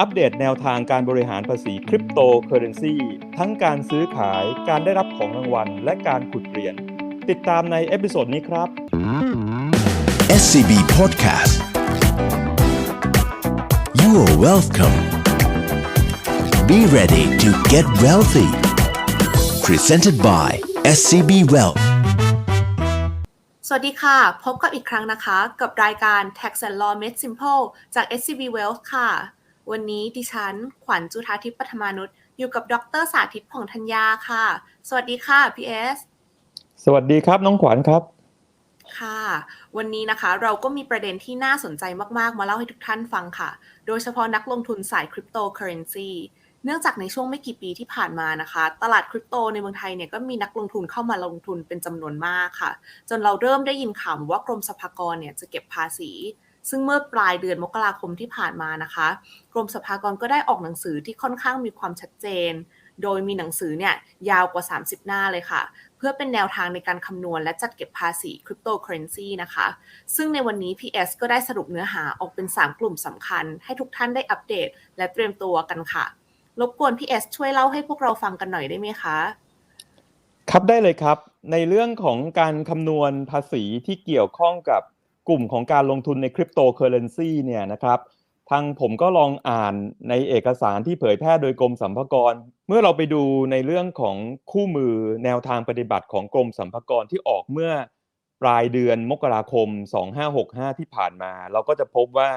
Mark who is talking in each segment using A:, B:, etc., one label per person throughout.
A: อัปเดตแนวทางการบริหารภาษีคริปโตเคอเรนซีทั้งการซื้อขายการได้รับของรางวัล และการขุดเหรียญติดตามในเอพิโซดนี้ครับ
B: SCB Podcast You are welcome Be ready to get wealthy Presented by SCB Wealth
C: สวัสดีค่ะ พบกับอีกครั้งนะคะ กับรายการ Tax and Law Made Simple จาก SCB Wealth ค่ะ วันนี้ดิฉัน ขวัญจุธาทิพย์ปัทมานุษย์อยู่กับดรสาธิตผ่องธัญญาค่ะ สวัสดีค่ะพี่เอส
A: สวัสดีครับน้องขวัญครับ
C: ค่ะ วันนี้นะคะเราก็มีประเด็นที่น่าสนใจมากๆ มาเล่าให้ทุกท่านฟังค่ะ โดยเฉพาะนักลงทุนสายคริปโตเคอเรนซีเนื่องจากในช่วงไม่กี่ปีที่ผ่านมานะคะ ตลาดคริปโตในเมืองไทยเนี่ยก็มีนักลงทุนเข้ามาลงทุนเป็นจำนวนมากค่ะ จนเราเริ่มได้ยินข่าวมาว่ากรมสรรพากรเนี่ยจะเก็บภาษี ซึ่งเมื่อปลายเดือนมกราคมที่ผ่านมานะคะ กรมสรรพากรก็ได้ออกหนังสือที่ค่อนข้างมีความชัดเจน โดยมีหนังสือเนี่ยยาวกว่า 30 หน้าเลยค่ะ เพื่อเป็นแนวทางในการคำนวณและจัดเก็บภาษีคริปโตเคอเรนซีนะคะ ซึ่งในวันนี้ PS ก็ได้สรุปเนื้อหาออกเป็น 3 กลุ่มสำคัญ ให้ทุกท่านได้อัปเดต และเตรียมตัวกันค่ะ รบกวน PS ช่วยเล่าให้พวกเราฟังกันหน่อยได้ไหมคะ
A: ครับได้เลยครับในเรื่องของการคำนวณภาษีที่เกี่ยวข้องกับ กลุ่มของการลงทุนในคริปโตเคอเรนซีเนี่ยนะครับทางผมก็ลองอ่านในเอกสารที่เผยแพร่โดยกรมสรรพากร เมื่อเราไปดูในเรื่องของคู่มือแนวทางปฏิบัติของกรมสรรพากรที่ออกเมื่อปลายเดือนมกราคม 2565 ที่ผ่านมา เราก็จะพบว่า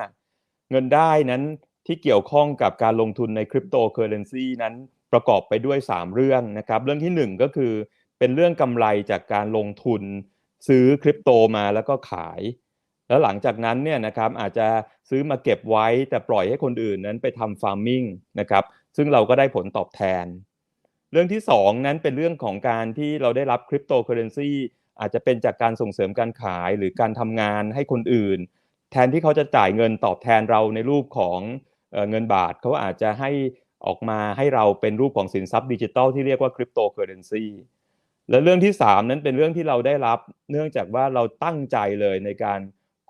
A: เงินได้นั้นที่เกี่ยวข้องกับการลงทุนในคริปโตเคอเรนซีนั้นประกอบไปด้วย 3 เรื่องนะครับ เรื่องที่ 1 ก็คือเป็นเรื่องกำไรจากการลงทุนซื้อคริปโตมาแล้วก็ขาย แล้วหลังจากนั้นเนี่ยนะครับอาจจะซื้อมาเก็บไว้แต่ปล่อยให้คนอื่นนั้นไปทำฟาร์มมิ่งนะครับซึ่งเราก็ได้ผลตอบแทน เรื่องที่ 2 นั้นเป็นเรื่องของการที่เราได้รับคริปโตเคอเรนซีอาจจะเป็นจากการส่งเสริมการขายหรือการทำงานให้คนอื่น แทนที่เขาจะจ่ายเงินตอบแทนเราในรูปของเออเงินบาทเขาอาจจะให้ออกมาให้เราเป็นรูปของสินทรัพย์ดิจิทัลที่เรียกว่าคริปโตเคอเรนซีและเรื่องที่ 3 นั้นเป็นเรื่องที่เราได้รับ เนื่องจากว่าเราตั้งใจเลยในการ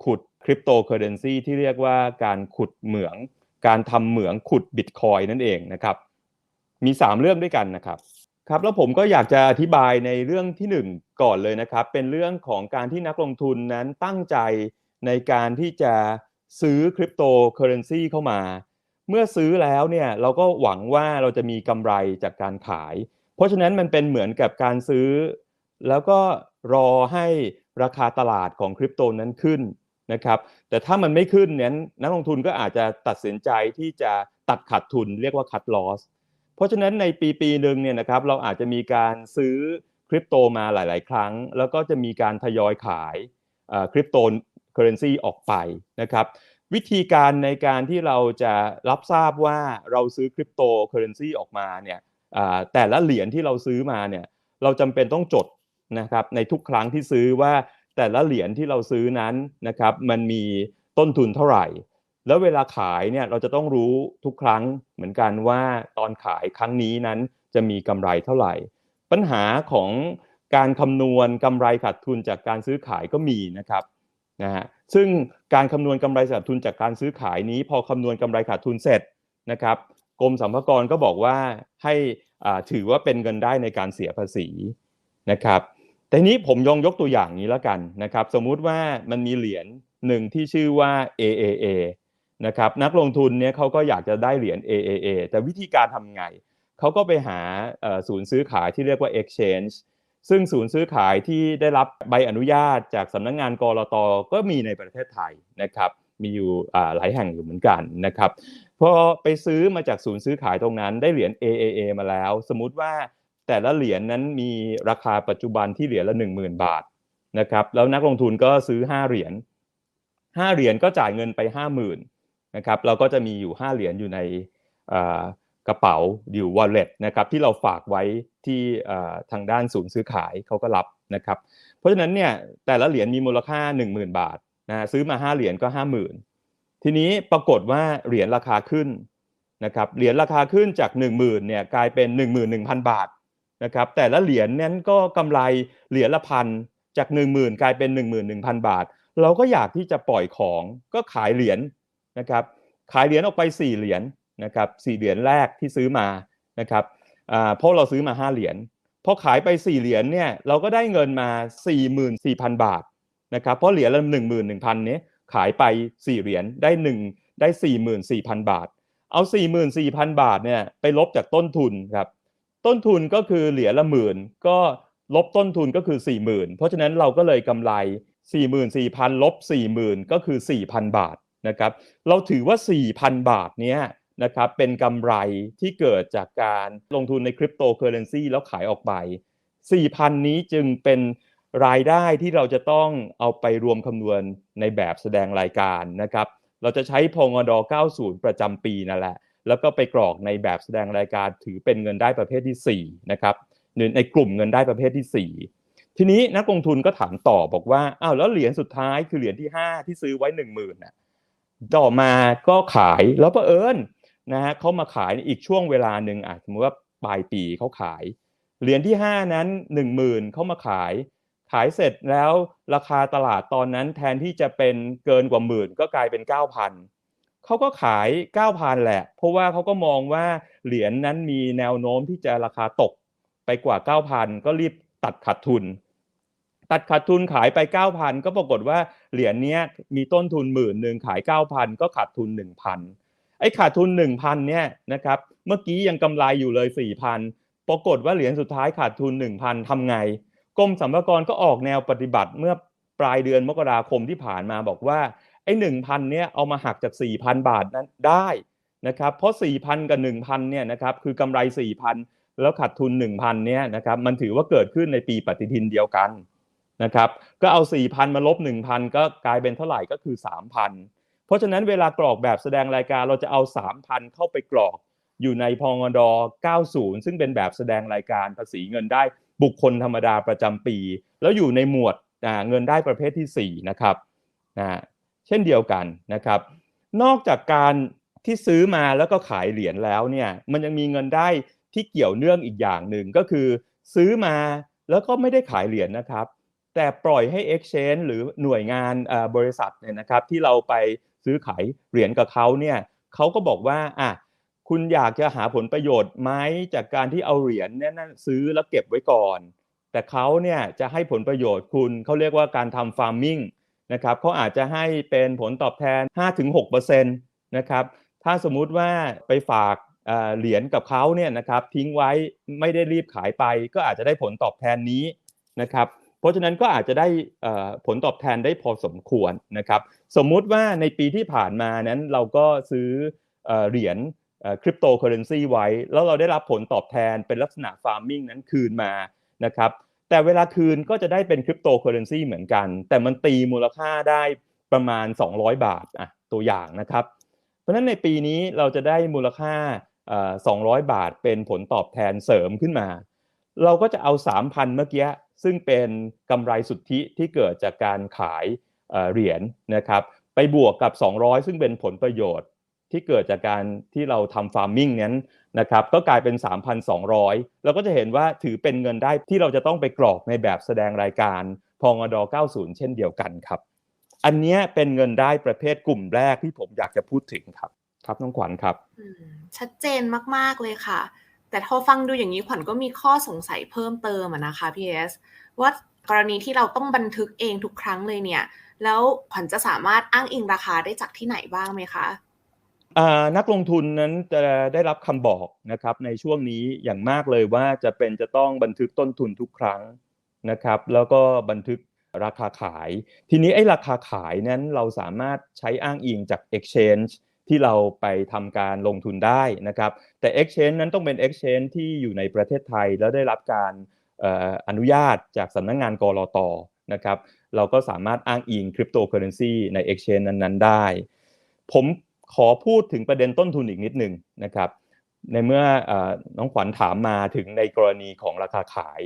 A: ขุดคริปโตเคอเรนซีที่เรียกว่าการขุดเหมือง การทำเหมืองขุดบิตคอยนั่นเองนะครับ มี 3 เรื่องด้วยกันนะครับครับแล้วผมก็อยากจะอธิบายในเรื่องที่ 1 ก่อนเลยนะครับ เป็นเรื่องของการที่นักลงทุนนั้นตั้งใจในการที่จะซื้อคริปโตเคอเรนซีเข้ามา เมื่อซื้อแล้วเนี่ยเราก็หวังว่าเราจะมีกำไรจากการขาย เพราะฉะนั้นมันเป็นเหมือนกับการซื้อ แล้วก็รอให้ราคาตลาดของคริปโตนั้นขึ้น นะครับแต่ถ้ามันไม่ขึ้นเนั้นนักลงทุนก็อาจจะตัดสินใจที่จะตัดขาดทุนเรียกว่า cut loss เพราะฉะนั้นในปีปีหนึ่งเนี่ยนะครับเราอาจจะมีการซื้อคริปโตมาหลาย ๆ ครั้ง แล้วก็จะมีการทยอยขายคริปโตเคอเรนซีออกไปนะครับวิธีการในการที่เราจะรับทราบว่าเราซื้อคริปโตเคอเรนซีออกมาเนี่ยแต่ละเหรียญที่เราซื้อมาเนี่ยเราจำเป็นต้องจดนะครับในทุกครั้งที่ซื้อว่า แต่ละเหรียญที่เราซื้อนั้นนะครับมันมีต้นทุนเท่าไหร่ แล้วเวลาขายเนี่ยเราจะต้องรู้ทุกครั้งเหมือนกันว่าตอนขายครั้งนี้นั้นจะมีกำไรเท่าไหร่ ปัญหาของการคำนวณกำไรขาดทุนจากการซื้อขายก็มีนะครับนะฮะซึ่งการคำนวณกำไรขาดทุนจากการซื้อขายนี้ พอคำนวณกำไรขาดทุนเสร็จนะครับกรมสรรพากรก็บอกว่าให้ถือว่าเป็นเงินได้ในการเสียภาษีนะครับ แต่นี้ผมยองยกตัวอย่างนี้แล้วกันนะครับ สมมุติว่ามันมีเหรียญหนึ่งที่ชื่อว่า AAA นะครับนักลงทุนเนี่ยเขาก็อยากจะได้เหรียญ AAA แต่วิธีการทำไงเขาก็ไปหาศูนย์ซื้อขายที่เรียกว่า exchange ซึ่งศูนย์ซื้อขายที่ได้รับใบอนุญาตจากสำนักงงานกรตก็มีในประเทศไทยนะครับ มีอยู่หลายแห่งอยู่เหมือนกันนะครับพอไปซื้อมาจากศูนย์ซื้อขายตรงนั้นได้เหรียญ AAA มาแล้ว สมมติว่า แต่ละเหรียญนั้นมีราคาปัจจุบันที่เหรียญละ 10,000 บาทนะครับแล้วนักลงทุนก็ซื้อ 5 เหรียญ5เหรียญก็จ่ายเงินไป 50,000นะครับเราก็จะมีอยู่ 5 เหรียญอยู่ในกระเป๋าอยู่ wallet นะครับที่เราฝากไว้ที่ทางด้านศูนย์ซื้อขายเขาก็รับนะครับเพราะฉะนั้นเนี่ยแต่ละเหรียญมีมูลค่า 10,000 บาทนะซื้อมา 5 เหรียญก็ 50,000 ทีนี้ปรากฏว่าเหรียญราคาขึ้นนะครับเหรียญราคาขึ้นจาก 10,000เนี่ยกลายเป็น 11,000 บาท นะครับแต่ละเหรียญนั้นก็กำไรเหรียญละพันจาก 10,000 กลายเป็น 11,000 บาท เราก็อยากที่จะปล่อยของก็ขายเหรียญนะครับขายเหรียญออกไป 4 เหรียญนะครับสี่เหรียญแรกที่ซื้อมานะครับเพราะเราซื้อมาห้าเหรียญพอขายไปสี่เหรียญเนี่ยเราก็ได้เงินมาสี่หมื่นสี่พันบาทนะครับเพราะเหรียญละหนึ่งหมื่นหนึ่งพันนี้ขายไปสี่เหรียญได้หนึ่งได้สี่หมื่นสี่พันบาท เอาสี่หมื่นสี่พันบาทเนี่ยไปลบจากต้นทุนครับ ต้นทุนก็คือเหรียญละหมื่นก็ลบต้นทุนก็คือสี่หมื่นเพราะฉะนั้นเราก็เลยกำไรสี่หมื่นสี่พันลบสี่หมื่นก็คือสี่พันบาทนะครับเราถือว่าสี่พันบาทเนี้ยนะครับเป็นกำไรที่เกิดจากการลงทุนในคริปโตเคอเรนซีแล้วขายออกไปสี่พันนี้จึงเป็นรายได้ที่เราจะต้องเอาไปรวมคำนวณในแบบแสดงรายการนะครับเราจะใช้พงด90 ประจำปีนั่นแหละ แล้วก็ไปกรอกในแบบแสดงรายการถือเป็นเงินได้ประเภทที่4นะครับในกลุ่มเงินได้ประเภทที่ 4 ทีนี้นักลงทุนก็ถามต่อบอกว่าอ้าวแล้วเหรียญสุดท้ายคือเหรียญที่ 5 ที่ซื้อไว้ 1 0,000น่ะต่อมาก็ขายแล้วก็เอิญนะฮะเขามาขายอีกช่วงเวลาหนึ่งอาจสมมติว่าปลายปีเขาขาย เหรียญที่ 5 นั้น 10,000เขามาขาย ขายเสร็จแล้วราคาตลาดตอนนั้นแทนที่จะเป็นเกินกว่าหมื่นก็กลายเป็น 9,000 เขาก็ขาย 9,000 แหละ เพราะว่าเขาก็มองว่าเหรียญนั้นมีแนวโน้มที่จะราคาตกไปกว่า 9,000 ก็รีบตัดขาดทุน ตัดขาดทุนขายไป 9,000 ก็ปรากฏว่าเหรียญเนี้ยมีต้นทุนหมื่นหนึ่งขาย 9,000 ก็ขาดทุน 1,000 ไอ้ขาดทุน 1,000 เนี่ยนะครับ เมื่อกี้ยังกำไรอยู่เลย 4,000 ปรากฏว่าเหรียญสุดท้ายขาดทุน 1,000ทำไง กรมสรรพากรก็ออกแนวปฏิบัติเมื่อปลายเดือนมกราคมที่ผ่านมาบอกว่า ไอ้หนึ่งพันเนี่ยเอามาหักจากสี่พันบาทนั้นได้นะครับเพราะสี่พันกับหนึ่งพันเนี่ยนะครับคือกำไรสี่พันแล้วขาดทุนหนึ่งพันเนี่ยนะครับมันถือว่าเกิดขึ้นในปีปฏิทินเดียวกันนะครับก็เอาสี่พันมาลบหนึ่งพันก็กลายเป็นเท่าไหร่ก็คือสามพันเพราะฉะนั้นเวลากรอกแบบแสดงรายการเราจะเอาสามพันเข้าไปกรอกอยู่ในพองด90 ซึ่งเป็นแบบแสดงรายการภาษีเงินได้บุคคลธรรมดาประจำปี แล้วอยู่ในหมวดเงินได้ประเภทที่ 4 นะครับนะ เช่นเดียวกันนะครับ นอกจากการที่ซื้อมาแล้วก็ขายเหรียญแล้วเนี่ยมันยังมีเงินได้ที่เกี่ยวเนื่องอีกอย่างหนึ่งก็คือ ซื้อมาแล้วก็ไม่ได้ขายเหรียญนะครับ แต่ปล่อยให้ Exchange หรือหน่วยงานบริษัทเนี่ยนะครับ ที่เราไปซื้อขายเหรียญกับเขาเนี่ยเขาก็บอกว่าอะคุณอยากจะหาผลประโยชน์ไหมจากการที่เอาเหรียญเนี่ยนั่นซื้อแล้วเก็บไว้ก่อน แต่เขาเนี่ยจะให้ผลประโยชน์คุณเขาเรียกว่าการทำฟาร์มมิ่ง นะครับเขาอาจจะให้เป็นผลตอบแทน 5-6%นะครับถ้าสมมุติว่าไปฝากเหรียญกับเขาเนี่ยนะครับทิ้งไว้ไม่ได้รีบขายไป ก็อาจจะได้ผลตอบแทนนี้นะครับเพราะฉะนั้นก็อาจจะได้ผลตอบแทนได้พอสมควรนะครับสมมุติว่าในปีที่ผ่านมานั้นเราก็ซื้อเหรียญคริปโตเคอเรนซีไว้ แล้วเราได้รับผลตอบแทนเป็นลักษณะฟาร์มมิ่งนั้นคืนมานะครับ แต่เวลาคืนก็จะได้เป็นคริปโตเคอเรนซีเหมือนกัน แต่มันตีมูลค่าได้ประมาณ 200 บาทอะตัวอย่างนะครับ เพราะฉะนั้นในปีนี้เราจะได้มูลค่า 200 บาทเป็นผลตอบแทนเสริมขึ้นมา เราก็จะเอา 3,000 เมื่อกี้ซึ่งเป็นกำไรสุทธิที่เกิดจากการขายเหรียญนะครับ ไปบวกกับ 200 ซึ่งเป็นผลประโยชน์ที่เกิดจากการที่เราทำฟาร์มมิ่งนั้น นะครับก็กลายเป็น 3,200 เราก็จะเห็นว่าถือเป็นเงินได้ที่เราจะต้องไปกรอกในแบบแสดงรายการพองอด90 เช่นเดียวกันครับ อันนี้เป็นเงินได้ประเภทกลุ่มแรกที่ผมอยากจะพูดถึงครับ ครับน้องขวัญครับ
C: ชัดเจนมากๆเลยค่ะ แต่พอฟังดูอย่างนี้ขวัญก็มีข้อสงสัยเพิ่มเติมนะคะพีเอสว่ากรณีที่เราต้องบันทึกเองทุกครั้งเลยเนี่ย แล้วขวัญจะสามารถอ้างอิงราคาได้จากที่ไหนบ้างไหมคะ
A: นักลงทุนนั้นจะได้รับคำบอกนะครับในช่วงนี้อย่างมากเลยว่าจะเป็นจะต้องบันทึกต้นทุนทุกครั้งนะครับ แล้วก็บันทึกราคาขาย ทีนี้ไอ้ราคาขายนั้นเราสามารถใช้อ้างอิงจาก Exchange ที่เราไปทำการลงทุนได้นะครับ แต่ Exchange นั้นต้องเป็น Exchange ที่อยู่ในประเทศไทยแล้วได้รับการอนุญาตจากสำนักงงานกรอตนะครับ เราก็สามารถอ้างอิงคริปโตเคอเรนซีใน Exchange นั้น ๆ ได้ ผม ขอพูดถึงประเด็นต้นทุนอีกนิดหนึ่งนะครับ ในเมื่อน้องขวัญถามมาถึงในกรณีของราคาขาย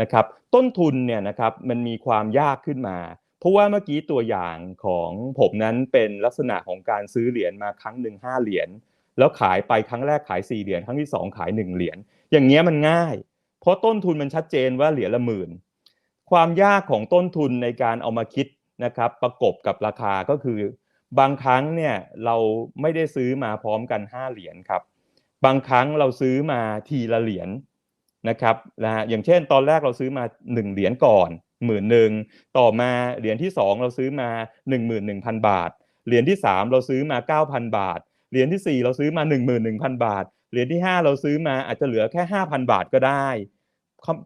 A: นะครับ ต้นทุนเนี่ยนะครับมันมีความยากขึ้นมา เพราะว่าเมื่อกี้ตัวอย่างของผมนั้นเป็นลักษณะของการซื้อเหรียญมาครั้งหนึ่งห้าเหรียญแล้วขายไปครั้งแรกขาย4เหรียญครั้งที่ 2 ขาย 1 เหรียญอย่างเงี้ยมันง่าย เพราะต้นทุนมันชัดเจนว่าเหรียญละหมื่น ความยากของต้นทุนในการเอามาคิดนะครับประกบกับราคาก็คือ บางครั้งเนี่ยเราไม่ได้ซื้อมาพร้อมกัน 5 เหรียญครับ บางครั้งเราซื้อมาทีละเหรียญนะครับนะฮะอย่างเช่น ตอนแรกเราซื้อมา 1 เหรียญก่อนหมื่นหนึ่งต่อมาเหรียญที่ 2 เราซื้อมา 11,000 บาท เหรียญที่ 3 เราซื้อมา 9,000 บาท เหรียญที่ 4 เราซื้อมา 11,000 บาท เหรียญที่ 5 เราซื้อมาอาจจะเหลือแค่ 5,000 บาทก็ได้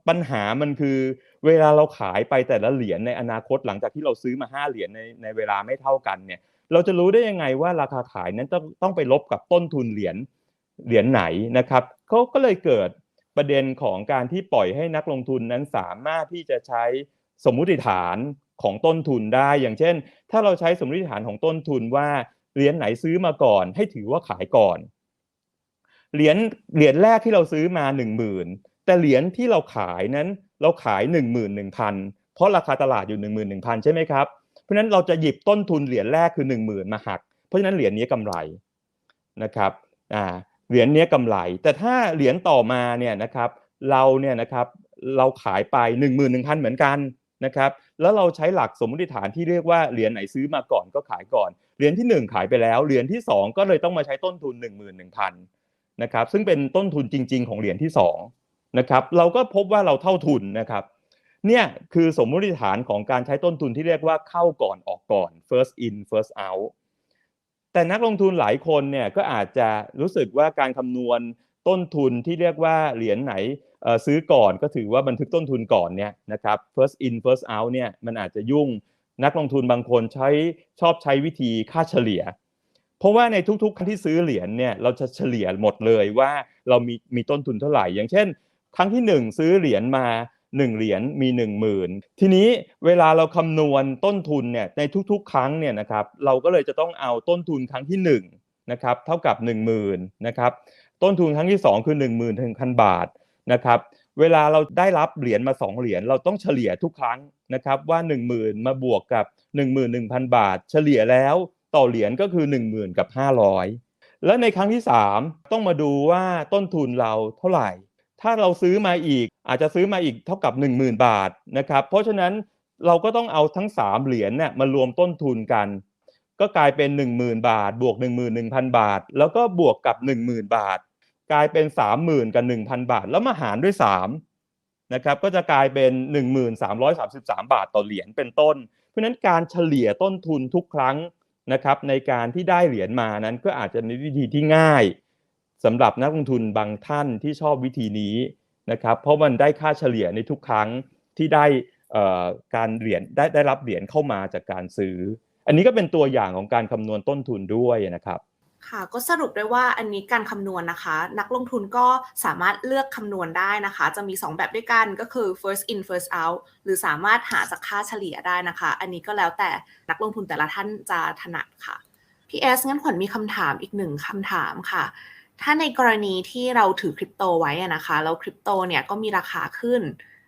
A: ปัญหามันคือเวลาเราขายไปแต่ละเหรียญในอนาคตหลังจากที่เราซื้อมา 5 เหรียญในในเวลาไม่เท่ากันเนี่ย เราจะรู้ได้ยังไงว่าราคาขายนั้นต้องต้องไปลบกับต้นทุนเหรียญเหรียญไหนนะครับเขาก็เลยเกิดประเด็นของการที่ปล่อยให้นักลงทุนนั้นสามารถที่จะใช้สมมุติฐานของต้นทุนได้ อย่างเช่น ถ้าเราใช้สมมติฐานของต้นทุนว่าเหรียญไหนซื้อมาก่อน ให้ถือว่าขายก่อนเหรียญเหรียญแรกที่เราซื้อมาหนึ่งหมื่นแต่เหรียญที่เราขายนั้นเราขายหนึ่งหมื่นหนึ่งพันเพราะราคาตลาดอยู่หนึ่งหมื่นหนึ่งพันใช่ไหมครับ เพราะฉะนั้นเราจะหยิบต้นทุนเหรียญแรกคือหนึ่งหมื่นมาหัก เพราะฉะนั้นเหรียญนี้กำไรนะครับอ่าเหรียญนี้กำไร แต่ถ้าเหรียญต่อมาเนี่ยนะครับเราเนี่ยนะครับเราขายไปหนึ่งหมื่นหนึ่งพันเหมือนกันนะครับแล้วเราใช้หลักสมมติฐานที่เรียกว่าเหรียญไหนซื้อมาก่อนก็ขายก่อนเหรียญที่หนึ่งขายไปแล้วเหรียญที่สองก็เลยต้องมาใช้ต้นทุนหนึ่งหมื่นหนึ่งพันนะครับซึ่งเป็นต้นทุนจริง ๆ ของเหรียญที่สองนะครับเราก็พบว่าเราเท่าทุนนะครับ เนี่ยคือสมมติฐานของการใช้ต้นทุนที่เรียกว่าเข้าก่อนออกก่อน first in first out แต่นักลงทุนหลายคนเนี่ยก็อาจจะรู้สึกว่าการคำนวณต้นทุนที่เรียกว่าเหรียญไหนซื้อก่อนก็ถือว่าบันทึกต้นทุนก่อนเนี่ยนะครับ first in first out เนี่ยมันอาจจะยุ่งนักลงทุนบางคนใช้ชอบใช้วิธีค่าเฉลี่ย เพราะว่าในทุกๆครั้งที่ซื้อเหรียญเนี่ยเราจะเฉลี่ยหมดเลยว่าเรามีมีต้นทุนเท่าไหร่ อย่างเช่น ครั้งที่ 1 ซื้อเหรียญมา 1 เหรียญมี 1 0,000 ทีนี้เวลาเราคำนวณต้นทุนเนี่ยในทุกๆ ครั้งเนี่ยนะครับเราก็เลยจะต้องเอาต้นทุนครั้งที่1นะครับเท่ากับ 10,000นะครับต้นทุนครั้งที่ 2 คือ1 0,000ถึงพันบาทนะครับเวลาเราได้รับเหรียญมา 2 เหรียญเราต้องเฉลี่ยทุกครั้งนะครับว่า 10,000 มาบวกกับ 11,000 บาท เฉลี่ยแล้วต่อเหรียญก็คือ 10,000 กับ 500 แล้วในครั้งที่ 3 ต้องมาดูว่าต้นทุนเราเท่าไหร่ ถ้าเราซื้อมาอีกอาจจะซื้อมาอีกเท่ากับ 10,000 บาทนะครับ เพราะฉะนั้นเราก็ต้องเอาทั้ง 3 เหรียญเนี่ยมารวมต้นทุนกัน ก็กลายเป็น 10,000 บาท บวก 11,000 บาท แล้วก็บวกกับ 10,000 บาท กลายเป็น 30,000 กับ 1,000 บาท แล้วมาหารด้วย3นะครับก็จะกลายเป็น 1333 บาทต่อเหรียญเป็นต้น เพราะฉะนั้นการเฉลี่ยต้นทุนทุกครั้งนะครับในการที่ได้เหรียญมานั้นก็อาจจะมีวิธีที่ง่าย สำหรับนักลงทุนบางท่านที่ชอบวิธีนี้นะครับเพราะมันได้ค่าเฉลี่ยในทุกครั้งที่ได้การเหรียญได้ได้รับเหรียญเข้ามาจากการซื้อ อันนี้ก็เป็นตัวอย่างของการคำนวณต้นทุนด้วยนะครับ
C: ค่ะก็สรุปได้ว่าอันนี้การคำนวณนะคะ นักลงทุนก็สามารถเลือกคำนวณได้นะคะ จะมี 2 แบบด้วยกันก็คือ first in first out หรือสามารถหาจากค่าเฉลี่ยได้นะคะ อันนี้ก็แล้วแต่นักลงทุนแต่ละท่านจะถนัดค่ะพี่เอสงั้นขวัญมีคำถามอีกหนึ่งคำถามค่ะ ถ้าในกรณีที่เราถือคริปโตไว้นะคะ แล้วคริปโตเนี่ยก็มีราคาขึ้น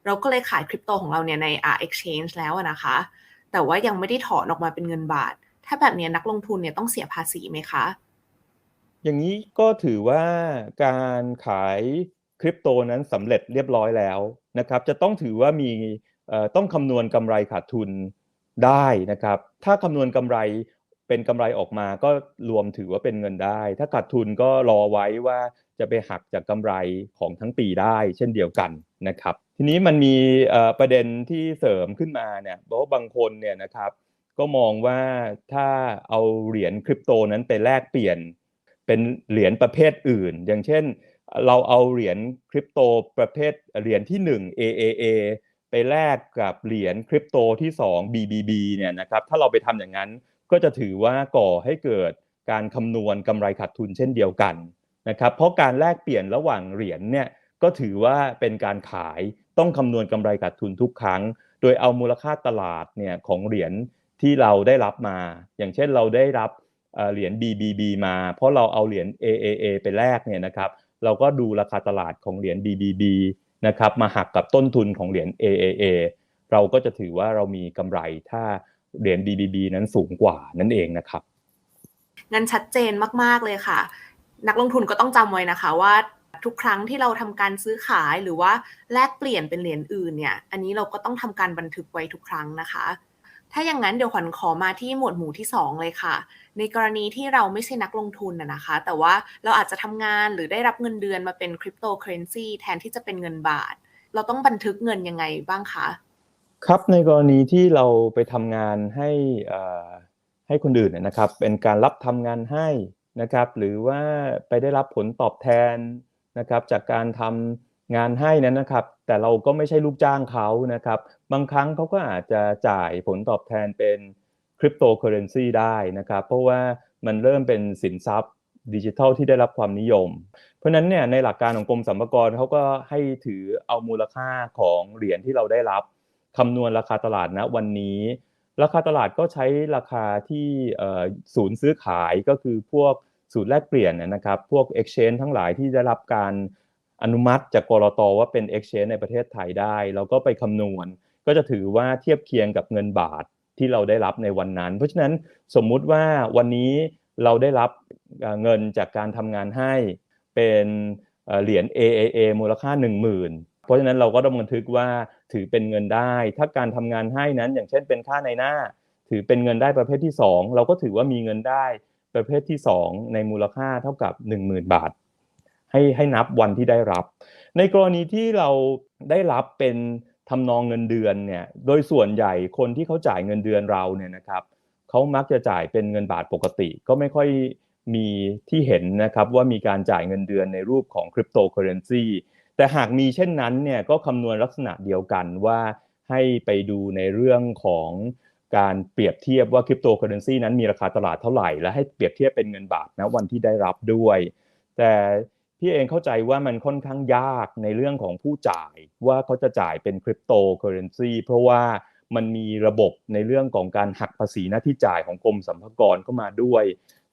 C: เราก็เลยขายคริปโตของเราเนี่ยใน R exchange แล้วนะคะ แต่ว่ายังไม่ได้ถอนออกมาเป็นเงินบาท ถ้าแบบนี้นักลงทุนเนี่ยต้องเสียภาษีไหมคะ
A: อย่างนี้ก็ถือว่าการขายคริปโตนั้นสำเร็จเรียบร้อยแล้วนะครับ จะต้องถือว่ามีต้องคำนวณกำไรขาดทุนได้นะครับ ถ้าคำนวณกำไร เป็นกำไรออกมาก็รวมถือว่าเป็นเงินได้ ถ้าขาดทุนก็รอไว้ว่าจะไปหักจากกำไรของทั้งปีได้ เช่นเดียวกันนะครับ ทีนี้มันมีประเด็นที่เสริมขึ้นมาเนี่ยเพราะว่าบางคนเนี่ยนะครับ ก็มองว่าถ้าเอาเหรียญคริปโตนั้นไปแลกเปลี่ยนเป็นเหรียญประเภทอื่น อย่างเช่น เราเอาเหรียญคริปโตประเภทเหรียญที่ 1 AAA ไปแลกกับเหรียญคริปโตที่ 2 BBB เนี่ยนะครับถ้าเราไปทำอย่างนั้น ก็จะถือว่าก่อให้เกิดการคำนวณกำไรขาดทุนเช่นเดียวกันนะครับเพราะการแลกเปลี่ยนระหว่างเหรียญเนี่ยก็ถือว่าเป็นการขายต้องคำนวณกำไรขาดทุนทุกครั้ง โดยเอามูลค่าตลาดเนี่ยของเหรียญที่เราได้รับมา อย่างเช่นเราได้รับเหรียญ BBB มา เพราะเราเอาเหรียญ AAA ไปแลกเนี่ยนะครับเราก็ดูราคาตลาดของเหรียญ BBB นะครับมาหักกับต้นทุนของเหรียญ AAA เราก็จะถือว่าเรามีกำไรถ้า เหรียญ BBB นั้นสูงกว่านั่นเองนะครับ
C: งั้นชัดเจนมาก ๆ เลยค่ะ นักลงทุนก็ต้องจำไว้นะคะว่าทุกครั้งที่เราทำการซื้อขายหรือว่าแลกเปลี่ยนเป็นเหรียญอื่นเนี่ย อันนี้เราก็ต้องทำการบันทึกไว้ทุกครั้งนะคะ ถ้าอย่างนั้นเดี๋ยวขวัญขอมาที่หมวดหมู่ที่ 2 เลยค่ะ ในกรณีที่เราไม่ใช่นักลงทุนนะนะคะ แต่ว่าเราอาจจะทำงานหรือได้รับเงินเดือนมาเป็นคริปโตเคอเรนซีแทนที่จะเป็นเงินบาท เราต้องบันทึกเงินยังไงบ้างคะ
A: ครับในกรณีที่เราไปทำงานให้ให้คนอื่นนะครับ เป็นการรับทำงานให้นะครับ หรือว่าไปได้รับผลตอบแทนนะครับ จากการทำงานให้นั้นนะครับ แต่เราก็ไม่ใช่ลูกจ้างเขานะครับ บางครั้งเขาก็อาจจะจ่ายผลตอบแทนเป็นคริปโตเคอเรนซีได้นะครับ เพราะว่ามันเริ่มเป็นสินทรัพย์ดิจิทัลที่ได้รับความนิยม เพราะนั้นเนี่ยในหลักการของกรมสรรพากรเขาก็ให้ถือเอามูลค่าของเหรียญที่เราได้รับ คำนวณราคาตลาดณวันนี้ ราคาตลาดก็ใช้ราคาที่ศูนย์ซื้อขายก็คือพวกศูนย์แลกเปลี่ยนนะครับ พวก Exchange ทั้งหลายที่ได้รับการอนุมัติจากกรตว่าเป็น Exchange ในประเทศไทยได้ เราก็ไปคำนวณ ก็จะถือว่าเทียบเคียงกับเงินบาทที่เราได้รับในวันนั้น เพราะฉะนั้นสมมุติว่าวันนี้เราได้รับเงินจากการทำงานให้เป็นเอ่อเหรียญ AAA มูลค่า 10,000 เพราะฉะนั้นเราก็ต้องบันทึกว่าถือเป็นเงินได้ ถ้าการทำงานให้นั้น อย่างเช่นเป็นค่าในหน้า ถือเป็นเงินได้ประเภทที่ 2 เราก็ถือว่ามีเงินได้ประเภทที่ 2 ในมูลค่าเท่ากับ 10,000 บาท ให้ให้นับวันที่ได้รับ ในกรณีที่เราได้รับเป็นทำนองเงินเดือนเนี่ยโดยส่วนใหญ่คนที่เขาจ่ายเงินเดือนเราเนี่ยนะครับเขามักจะจ่ายเป็นเงินบาทปกติ ก็ไม่ค่อยมีที่เห็นนะครับว่ามีการจ่ายเงินเดือนในรูปของคริปโตเคอเรนซี แต่หากมีเช่นนั้นเนี่ยก็คำนวณลักษณะเดียวกันว่าให้ไปดูในเรื่องของการเปรียบเทียบว่าคริปโตเคอเรนซีนั้นมีราคาตลาดเท่าไหร่ และให้เปรียบเทียบเป็นเงินบาทนะวันที่ได้รับด้วย แต่พี่เองเข้าใจว่ามันค่อนข้างยากในเรื่องของผู้จ่ายว่าเขาจะจ่ายเป็นคริปโตเคอเรนซีเพราะว่ามันมีระบบในเรื่องของการหักภาษีหน้าที่จ่ายของกรมสรรพากรเข้ามาด้วย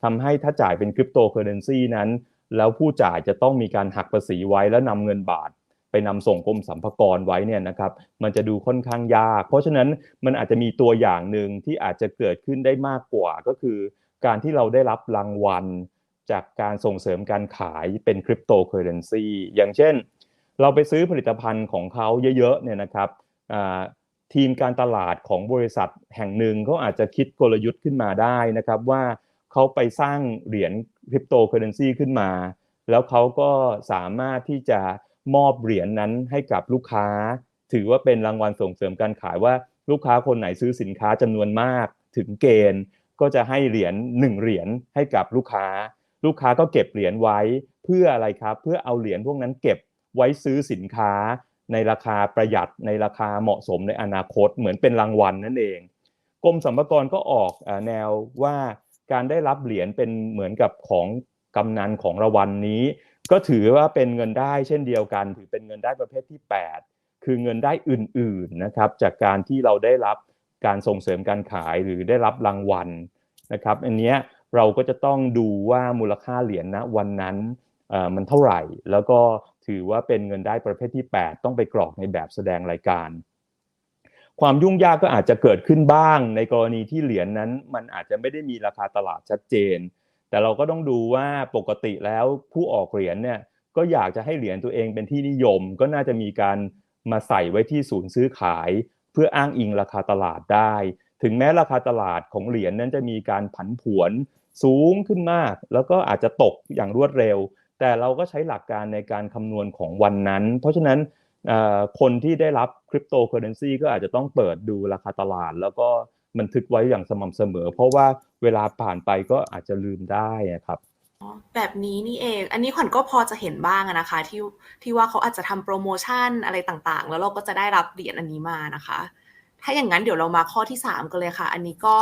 A: ทำให้ถ้าจ่ายเป็นคริปโตเคอเรนซีนั้น แล้วผู้จ่ายจะต้องมีการหักภาษีไว้แล้วนำเงินบาท ไปนำส่งกรมสรรพากรไว้เนี่ยนะครับ มันจะดูค่อนข้างยาก เพราะฉะนั้นมันอาจจะมีตัวอย่างหนึ่งที่อาจจะเกิดขึ้นได้มากกว่าก็คือ การที่เราได้รับรางวัล จากการส่งเสริมการขายเป็นคริปโตเคอเรนซีอย่างเช่น เราไปซื้อผลิตภัณฑ์ของเขาเยอะๆเนี่ยนะครับทีมการตลาดของบริษัทแห่งหนึ่งเขาอาจจะคิดกลยุทธ์ขึ้นมาได้นะครับว่าเขาไปสร้างเหรียญ คริปโตเคอเรนซีขึ้นมา แล้วเขาก็สามารถที่จะมอบเหรียญนั้นให้กับลูกค้า ถือว่าเป็นรางวัลส่งเสริมการขายว่าลูกค้าคนไหนซื้อสินค้าจำนวนมากถึงเกณฑ์ ก็จะให้เหรียญหนึ่งเหรียญให้กับลูกค้า ลูกค้าก็เก็บเหรียญไว้เพื่ออะไรครับเพื่อเอาเหรียญพวกนั้นเก็บไว้ซื้อสินค้า ในราคาประหยัดในราคาเหมาะสมในอนาคตเหมือนเป็นรางวัลนั่นเองกรมสรรพากรก็ออกแนวว่า การได้รับเหรียญเป็นเหมือนกับของกำนันของรางวัลนี้ ก็ถือว่าเป็นเงินได้เช่นเดียวกัน ถือเป็นเงินได้ประเภทที่ 8 คือเงินได้อื่นๆนะครับ จากการที่เราได้รับการส่งเสริมการขายหรือได้รับรางวัลนะครับ อันเนี้ยเราก็จะต้องดูว่ามูลค่าเหรียญณวันนั้นมันเท่าไหร่ แล้วก็ถือว่าเป็นเงินได้ประเภทที่ 8 ต้องไปกรอกในแบบแสดงรายการ ความยุ่งยากก็อาจจะเกิดขึ้นบ้าง ในกรณีที่เหรียญนั้น มันอาจจะไม่ได้มีราคาตลาดชัดเจน แต่เราก็ต้องดูว่าปกติแล้วผู้ออกเหรียญเนี่ยก็อยากจะให้เหรียญตัวเองเป็นที่นิยม ก็น่าจะมีการมาใส่ไว้ที่ศูนย์ซื้อขาย เพื่ออ้างอิงราคาตลาดได้ ถึงแม้ราคาตลาดของเหรียญนั้นจะมีการผันผวนสูงขึ้นมาก แล้วก็อาจจะตกอย่างรวดเร็ว แต่เราก็ใช้หลักการในการคำนวณของวันนั้น เพราะฉะนั้น คนที่ได้รับคริปโตเคอเรนซีก็อาจจะต้องเปิดดูราคาตลาด แล้วก็บันทึกไว้อย่างสม่ำเสมอ เพราะว่าเวลาผ่านไปก็อาจจะลืมได้นะครับ
C: แบบนี้นี่เอง อันนี้ขวัญก็พอจะเห็นบ้างนะคะ ที่ที่ว่าเขาอาจจะทำโปรโมชั่นอะไรต่างๆ แล้วเราก็จะได้รับเหรียญอันนี้มานะคะ ถ้าอย่างนั้นเดี๋ยวเรามาข้อที่ 3 กันเลยค่ะ อันนี้ก็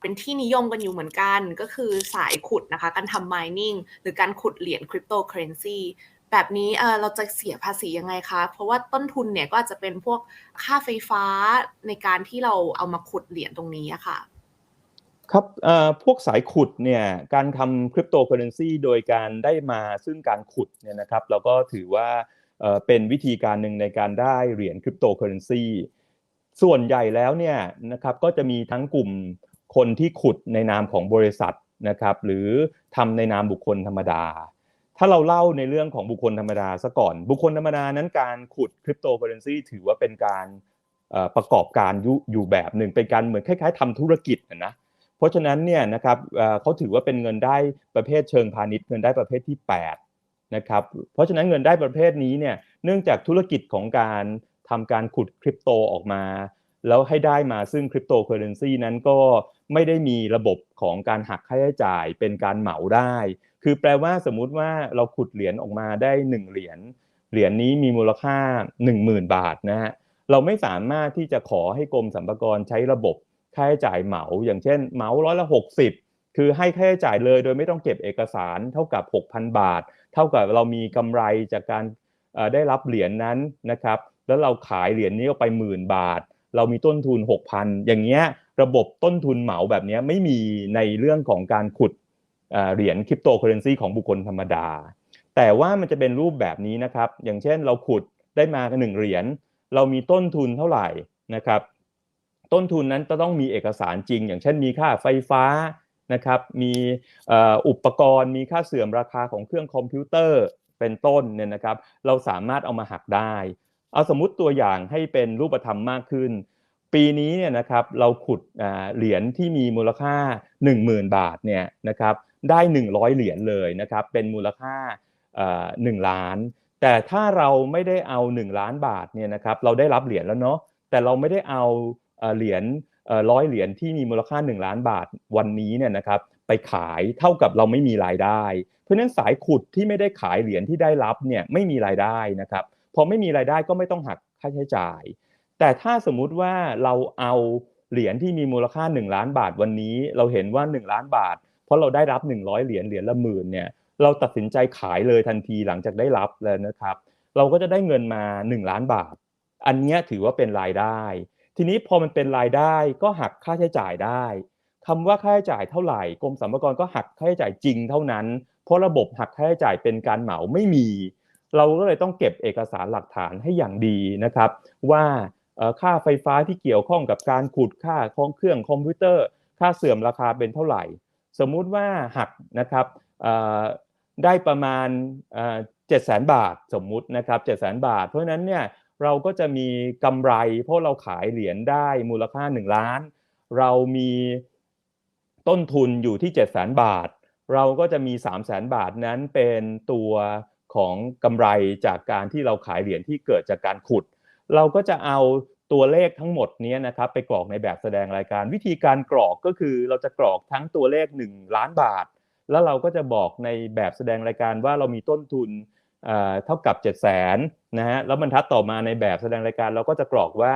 C: เป็นที่นิยมกันอยู่เหมือนกันก็คือสายขุดนะคะ การทำ mining หรือการขุดเหรียญคริปโตเคอเรนซี แบบนี้เเราจะเสียภาษียังไงคะ เพราะว่าต้นทุนเนี่ยก็อาจจะเป็นพวกค่าไฟฟ้าในการที่เราเอามาขุดเหรียญตรงนี้อะค่ะ
A: ครับพวกสายขุดเนี่ยการทำคริปโตเคอเรนซีโดยการได้มาซึ่งการขุดเนี่ยนะครับ เราก็ถือว่าเอ่อเป็นวิธีการหนึ่งในการได้เหรียญคริปโตเคอเรนซีส่วนใหญ่แล้วเนี่ยนะครับก็จะมีทั้งกลุ่มคนที่ขุดในนามของบริษัทนะครับ หรือทำในนามบุคคลธรรมดา ถ้าเราเล่าในเรื่องของบุคคลธรรมดาซะก่อน บุคคลธรรมดานั้นการขุดคริปโตเคอเรนซีถือว่าเป็นการประกอบการอยู่แบบหนึ่งเป็นการเหมือนคล้ายๆทำธุรกิจนะนะเพราะฉะนั้นเนี่ยนะครับเขาถือว่าเป็นเงินได้ประเภทเชิงพาณิชย์เงินได้ประเภทที่ 8 นะครับ เพราะฉะนั้นเงินได้ประเภทนี้เนี่ยเนื่องจากธุรกิจของการทำการขุดคริปโตออกมา แล้วให้ได้มาซึ่งคริปโตเคอเรนซีนั้นก็ไม่ได้มีระบบของการหักค่าใช้จ่ายเป็นการเหมาได้ คือแปลว่าสมมุติว่าเราขุดเหรียญออกมาได้1เหรียญเหรียญนี้มีมูลค่า 10,000 บาทนะฮะเราไม่สามารถที่จะขอให้กรมสรรพากรใช้ระบบค่าใช้จ่ายเหมา อย่างเช่นเหมาร้อยละ60คือให้ค่าใช้จ่ายเลยโดยไม่ต้องเก็บเอกสารเท่ากับ 6,000 บาท เท่ากับเรามีกำไรจากการได้รับเหรียญนั้นนะครับ แล้วเราขายเหรียญนี้ออกไปหมื่นบาท เรามีต้นทุน 6,000 อย่างเงี้ยระบบต้นทุนเหมาแบบนี้ไม่มีในเรื่องของการขุด เหรียญคริปโตเคอเรนซีของบุคคลธรรมดา แต่ว่ามันจะเป็นรูปแบบนี้นะครับ อย่างเช่นเราขุดได้มาหนึ่งเหรียญเรามีต้นทุนเท่าไหร่นะครับ ต้นทุนนั้นจะต้องมีเอกสารจริง อย่างเช่นมีค่าไฟฟ้านะครับ มีอุปกรณ์ มีค่าเสื่อมราคาของเครื่องคอมพิวเตอร์เป็นต้นเนี่ยนะครับ เราสามารถเอามาหักได้ เอาสมมติตัวอย่างให้เป็นรูปธรรมมากขึ้น ปีนี้เนี่ยนะครับเราขุดเหรียญที่มีมูลค่า 10,000 บาทเนี่ยนะครับ ได้ 100 เหรียญเลยนะครับเป็นมูลค่าเอ่อ1ล้าน แต่ถ้าเราไม่ได้เอา 1 ล้านบาทเนี่ยนะครับเราได้รับเหรียญแล้วเนาะแต่เราไม่ได้เอาเอ่อเหรียญร้อยเหรียญที่มีมูลค่า 1 ล้านบาทวันนี้เนี่ยนะครับไปขายเท่ากับเราไม่มีรายได้ เพราะฉะนั้นสายขุดที่ไม่ได้ขายเหรียญที่ได้รับเนี่ยไม่มีรายได้นะครับพอไม่มีรายได้ก็ไม่ต้องหักค่าใช้จ่าย แต่ถ้าสมมุติว่าเราเอาเหรียญที่มีมูลค่า 1 ล้านบาทวันนี้ เราเห็นว่า 1 ล้านบาท เพราะเราได้รับ 100 เหรียญเหรียญละหมื่นเนี่ยเราตัดสินใจขายเลยทันทีหลังจากได้รับเลยนะครับ เราก็จะได้เงินมา 1 ล้านบาท อันนี้ถือว่าเป็นรายได้ ทีนี้พอมันเป็นรายได้ก็หักค่าใช้จ่ายได้คำว่าค่าใช้จ่ายเท่าไหร่กรมสรรพากรก็หักค่าใช้จ่ายจริงเท่านั้น เพราะระบบหักค่าใช้จ่ายเป็นการเหมาไม่มี เราก็เลยต้องเก็บเอกสารหลักฐานให้อย่างดีนะครับ ว่าค่าไฟฟ้าที่เกี่ยวข้องกับการขุดค่าของเครื่องคอมพิวเตอร์ ค่าเสื่อมราคาเป็นเท่าไหร่ สมมุติว่าหักนะครับได้ประมาณเจ็ดแสนบาทสมมุตินะครับเจ็ดแสนบาท เพราะฉะนั้นเนี่ยเราก็จะมีกำไร เพราะเราขายเหรียญได้มูลค่า 1 ล้าน เรามีต้นทุนอยู่ที่ 7 0 0 0 0 0 บาท เราก็จะมี 3 0 0 0 0 0 บาทนั้นเป็นตัวของกำไรจากการที่เราขายเหรียญที่เกิดจากการขุด เราก็จะเอา ตัวเลขทั้งหมดนี้นะครับไปกรอกในแบบแสดงรายการ วิธีการกรอกก็คือเราจะกรอกทั้งตัวเลข 1 ล้านบาท แล้วเราก็จะบอกในแบบแสดงรายการว่าเรามีต้นทุนเท่ากับ7 0 0 0 0นนะฮะแล้วบรรทัดต่อมาในแบบแสดงรายการ เราก็จะกรอกว่า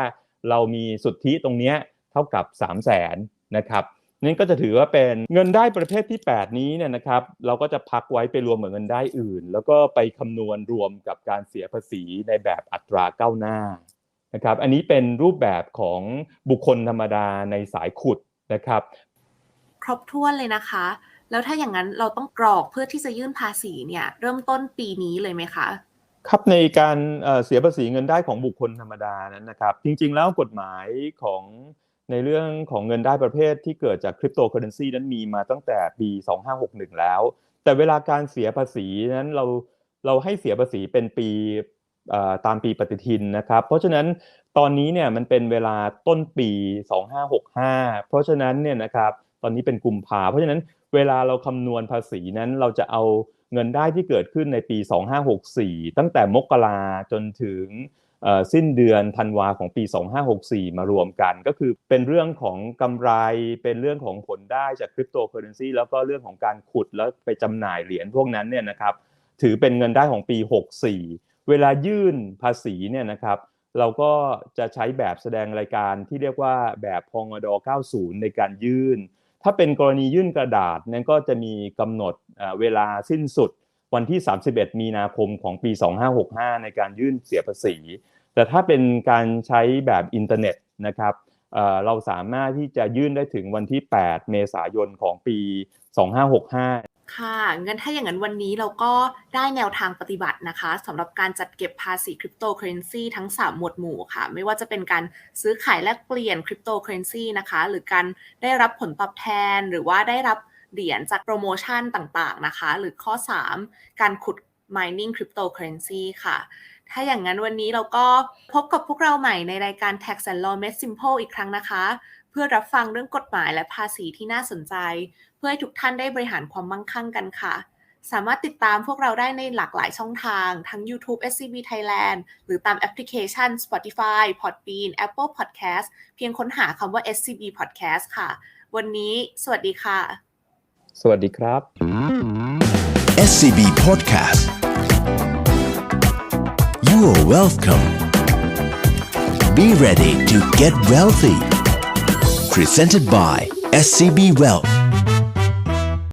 A: เรามีสุทธิตรงนี้เท่ากับ 3 0 0 0 0นนะครับนี่ก็จะถือว่าเป็นเงินได้ประเภทที่ 8 นี้เนี่ยนะครับเราก็จะพักไว้ไปรวมเหมือนเงินได้อื่น แล้วก็ไปคำนวณรวมกับการเสียภาษีในแบบอัตราก้าวหน้า นะครับอันนี้เป็นรูปแบบของบุคคลธรรมดาในสายขุดนะครับ
C: ครบถ้วนเลยนะคะ แล้วถ้าอย่างนั้นเราต้องกรอกเพื่อที่จะยื่นภาษีเนี่ยเริ่มต้นปีนี้เลยไหมคะ
A: ครับในการเอ่อเสียภาษีเงินได้ของบุคคลธรรมดานั้นนะครับ จริงๆแล้วกฎหมายของในเรื่องของเงินได้ประเภทที่เกิดจากคริปโตเคอเรนซีนั้นมีมาตั้งแต่ปี 2561 แล้ว แต่เวลาการเสียภาษีนั้นเราเราให้เสียภาษีเป็นปีเอ่อ ตามปีปฏิทินนะครับ เพราะฉะนั้นตอนนี้เนี่ยมันเป็นเวลาต้นปี 2565 เพราะฉะนั้นเนี่ยนะครับตอนนี้เป็นกุมภาเพราะฉะนั้นเวลาเราคำนวณภาษีนั้นเราจะเอาเงินได้ที่เกิดขึ้นในปี 2564 ตั้งแต่มกราจนถึงสิ้นเดือนธันวาของปี 2564 มารวมกัน ก็คือเป็นเรื่องของกำไรเป็นเรื่องของผลได้จากคริปโตเคอเรนซีแล้วก็เรื่องของการขุดแล้วไปจำหน่ายเหรียญพวกนั้นเนี่ยนะครับถือเป็นเงินได้ของปี 64 เวลายื่นภาษีเนี่ยนะครับ เราก็จะใช้แบบแสดงรายการที่เรียกว่าแบบพองด90 ในการยื่น ถ้าเป็นกรณียื่นกระดาษนั้นก็จะมีกำหนดเวลาสิ้นสุดวันที่ 31 มีนาคมของปี 2565 ในการยื่นเสียภาษี แต่ถ้าเป็นการใช้แบบอินเทอร์เน็ตนะครับ เราสามารถที่จะยื่นได้ถึงวันที่ 8 เมษายนของปี 2565
C: ค่ะ งั้นถ้าอย่างนั้นวันนี้เราก็ได้แนวทางปฏิบัตินะคะสำหรับการจัดเก็บภาษีคริปโตเคอเรนซีทั้ง 3 หมวดหมู่ค่ะ ไม่ว่าจะเป็นการซื้อขายแลกเปลี่ยนคริปโตเคอเรนซีนะคะ หรือการได้รับผลตอบแทน หรือว่าได้รับเหรียญจากโปรโมชั่นต่างๆนะคะ หรือข้อ 3 การขุด mining cryptocurrency ค่ะ ถ้าอย่างนั้นวันนี้เราก็พบกับพวกเราใหม่ในรายการ Tax and Law Made Simple อีกครั้งนะคะ เพื่อรับฟังเรื่องกฎหมายและภาษีที่น่าสนใจ เพื่อให้ทุกท่านได้บริหารความมั่งคั่งกันค่ะ สามารถติดตามพวกเราได้ในหลากหลายช่องทาง ทั้ง YouTube SCB Thailand หรือตามแอปพลิเคชัน Spotify Podbean Apple Podcast เพียงค้นหาคำว่า SCB Podcast ค่ะ วันนี้ สวัสดีค่ะ
A: สวัสดีครับ
B: SCB Podcast You are welcome. Be ready to get wealthy. Presented by SCB Wealth